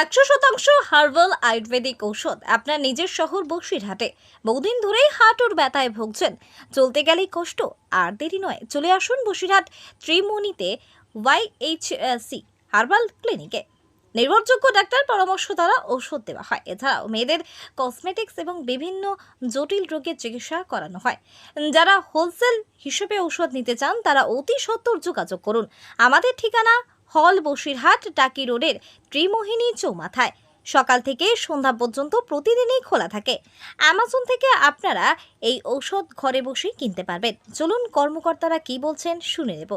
একশো শতাংশ হার্বাল আয়ুর্বেদিক ঔষধ আপনার নিজের শহর বসিরহাটে। বহুদিন ধরেই হাঁটুর ব্যথায় ভুগছেন। চলতে গেলেই কষ্ট, আর দেরি নয়। চলে আসুন বসিরহাট ত্রিমণিতে ওয়াই এইচ সি হার্বাল ক্লিনিকে। নির্ভরযোগ্য ডাক্তার পরামর্শ দ্বারা ঔষধ দেওয়া হয়। এছাড়াও মেয়েদের কসমেটিক্স এবং বিভিন্ন জটিল রোগের চিকিৎসা করানো হয়। যারা হোলসেল হিসেবে ঔষধ নিতে চান, তারা অতি সত্বর যোগাযোগ করুন। আমাদের ঠিকানা হল বসিরহাট টাকি রোডের ত্রিমোহিনী চৌমাথায়। সকাল থেকে সন্ধ্যা পর্যন্ত প্রতিদিনই খোলা থাকে। অ্যামাজন থেকে আপনারা এই ঔষধ ঘরে বসেই কিনতে পারবেন। চলুন কর্মকর্তারা কি বলছেন শুনে নেব।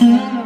Mm-hmm.